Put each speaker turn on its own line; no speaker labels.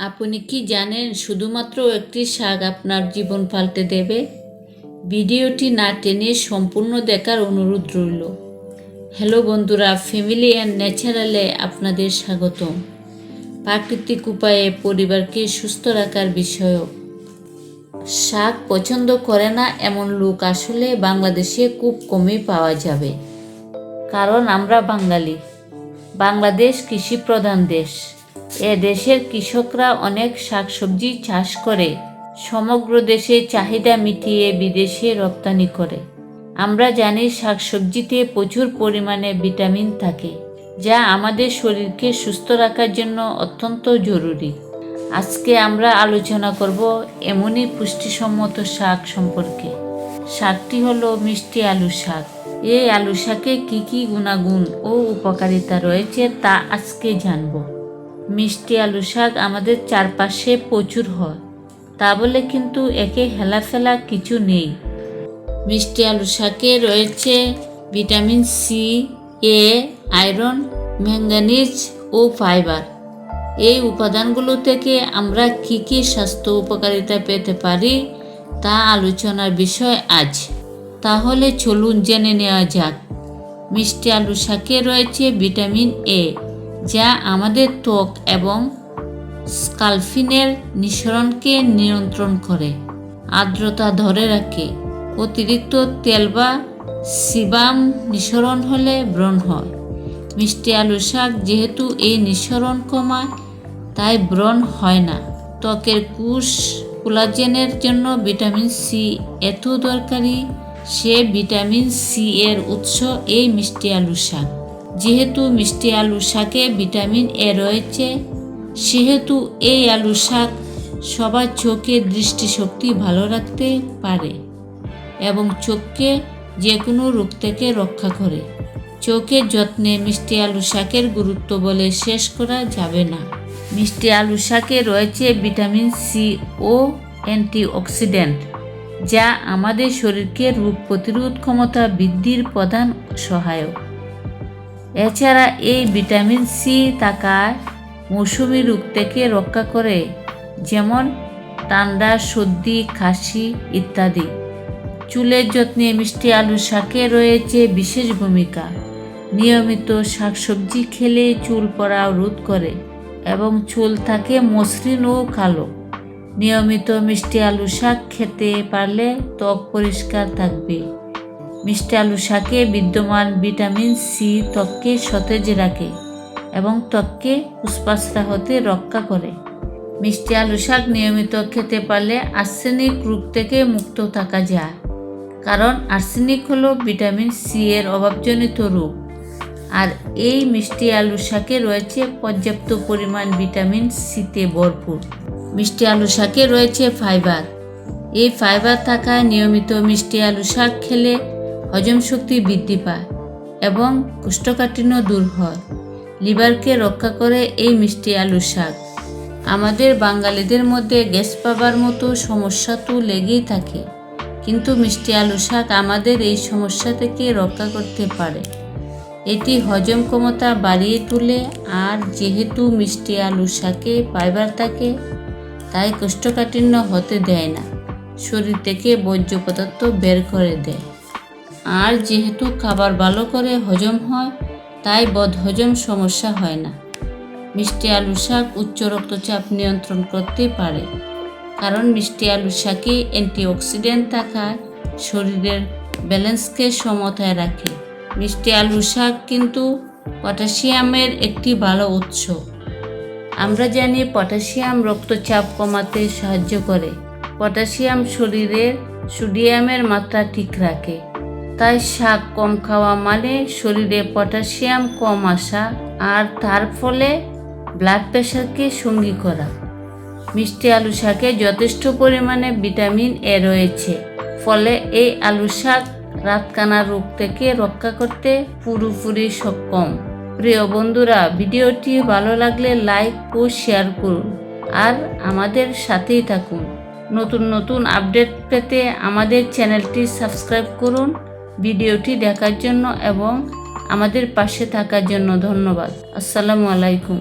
আপনি কি জানেন শুধুমাত্র একটি শাক আপনার জীবন পাল্টে দেবে? ভিডিওটি না টেনে সম্পূর্ণ দেখার অনুরোধ রইল। হ্যালো বন্ধুরা, ফ্যামিলি অ্যান্ড ন্যাচারালে আপনাদের স্বাগতম। প্রাকৃতিক উপায়ে পরিবারকে সুস্থ রাখার বিষয়ক। শাক পছন্দ করে না এমন লোক আসলে বাংলাদেশে খুব কমই পাওয়া যাবে। কারণ আমরা বাঙালি। বাংলাদেশ কৃষি প্রধান দেশ। এ দেশের কৃষকরা অনেক শাকসবজি চাষ করে, সমগ্র দেশে চাহিদা মিটিয়ে বিদেশে রপ্তানি করে। আমরা জানি শাকসবজিতে প্রচুর পরিমাণে ভিটামিন থাকে, যা আমাদের শরীরকে সুস্থ রাখার জন্য অত্যন্ত জরুরি। আজকে আমরা আলোচনা করব এমনই পুষ্টিসম্মত শাক সম্পর্কে। শাকটি হলো মিষ্টি আলু শাক। এই আলু শাকে কী কী গুণাগুণ ও উপকারিতা রয়েছে তা আজকে জানব। মিষ্টি আলু শাক আমাদের চারপাশে প্রচুর হয়। তা বলে কিন্তু একে হেলাফেলা কিছু নেই। মিষ্টি আলু শাকে রয়েছে vitamin C, A, iron, manganese O fibre. এই উপাদানগুলো থেকে আমরা কী কী স্বাস্থ্য উপকারিতা পেতে পারি তা আলোচনার বিষয় আজ। তাহলে চলুন জেনে নেওয়া যাক। মিষ্টি আলু শাকে রয়েছে ভিটামিন এ। যা আমাদের ত্বক এবং স্কালফিনের নিঃসরণকে নিয়ন্ত্রণ করে, আর্দ্রতা ধরে রাখে। অতিরিক্ত তেল বা সিবাম নিঃসরণ হলে ব্রণ হয়। মিষ্টি আলু শাক যেহেতু এই নিঃসরণ কমায়, তাই ব্রণ হয় না। ত্বকের কুশ কোলাজেনের জন্য ভিটামিন সি এত দরকারি, সে ভিটামিন সি এর উৎস এই মিষ্টি আলু শাক। যেহেতু মিষ্টি আলু শাকে ভিটামিন এ রয়েছে, সেহেতু এই আলু শাক সবার চোখের দৃষ্টিশক্তি ভালো রাখতে পারে এবং চোখকে যে কোনো রোগ থেকে রক্ষা করে। চোখের যত্নে মিষ্টি আলু শাকের গুরুত্ব বলে শেষ করা যাবে না। মিষ্টি আলু শাকে রয়েছে ভিটামিন সি ও অ্যান্টিঅক্সিডেন্ট, যা আমাদের শরীরকে রোগ প্রতিরোধ ক্ষমতা বৃদ্ধির প্রধান সহায়ক। এছাড়া এই ভিটামিন সি থাকায় মৌসুমি রোগ থেকে রক্ষা করে, যেমন ঠান্ডা, সর্দি, কাশি ইত্যাদি। চুলের যত্নে মিষ্টি আলু শাকে রয়েছে বিশেষ ভূমিকা। নিয়মিত শাকসবজি খেলে চুল পড়া রোধ করে এবং চুল থাকে মসৃণ ও কালো। নিয়মিত মিষ্টি আলু শাক খেতে পারলে ত্বক পরিষ্কার থাকবে। মিষ্টি আলু শাকে বিদ্যমান ভিটামিন সি ত্বককে সতেজ রাখে এবং ত্বককে উস্পাসরা হতে রক্ষা করে। মিষ্টি আলু শাক নিয়মিত খেতে পারলে আর্সেনিক রোগ থেকে মুক্ত থাকা যায়, কারণ আর্সেনিক হলো ভিটামিন সি এর অভাবজনিত রোগ। আর এই মিষ্টি আলু শাকে রয়েছে পর্যাপ্ত পরিমাণ ভিটামিন সিতে ভরপুর। মিষ্টি আলু শাকে রয়েছে ফাইবার। এই ফাইবার থাকায় নিয়মিত মিষ্টি আলু শাক খেলে হজম শক্তি বৃদ্ধি পায় এবং কোষ্ঠকাঠিন্য দূর হয়। লিভারকে রক্ষা করে এই মিষ্টি আলু শাক। আমাদের বাঙালিদের মধ্যে গ্যাস পাবার মতো সমস্যা তো লেগেই থাকে। কিন্তু মিষ্টি আলু শাক আমাদের এই সমস্যা থেকে রক্ষা করতে পারে। এটি হজম ক্ষমতা বাড়িয়ে তোলে আর যেহেতু মিষ্টি আলু শাকে ফাইবার থাকে, তাই কোষ্ঠকাঠিন্য হতে দেয় না। শরীর থেকে বর্জ্য পদার্থ বের করে দেয়। আর যেহেতু খাবার ভালো করে হজম হয়, তাই বদহজম সমস্যা হয় না। মিষ্টি আলু শাক উচ্চ রক্তচাপ নিয়ন্ত্রণ করতে পারে, কারণ মিষ্টি আলু শাকে অ্যান্টিঅক্সিডেন্ট থাকায় শরীরের ব্যালেন্সকে সমতায় রাখে। মিষ্টি আলু শাক কিন্তু পটাশিয়ামের একটি ভালো উৎস। আমরা জানি পটাশিয়াম রক্তচাপ কমাতে সাহায্য করে। পটাশিয়াম শরীরের সোডিয়ামের মাত্রা ঠিক রাখে। তাই শাক কম খাওয়া মানে শরীরে পটাশিয়াম কম আসা আর তার ফলে ব্লাড প্রেশারকে সঙ্গী করা। মিষ্টি আলু শাকে যথেষ্ট পরিমাণে ভিটামিন এ রয়েছে, ফলে এই আলু শাক রাতকানা রোগ থেকে রক্ষা করতে পুরোপুরি সক্ষম। প্রিয় বন্ধুরা, ভিডিওটি ভালো লাগলে লাইক ও শেয়ার করুন আর আমাদের সাথেই থাকুন। নতুন নতুন আপডেট পেতে আমাদের চ্যানেলটি সাবস্ক্রাইব করুন। ভিডিওটি দেখার জন্য এবং আমাদের পাশে থাকার জন্য ধন্যবাদ। আসসালামু আলাইকুম।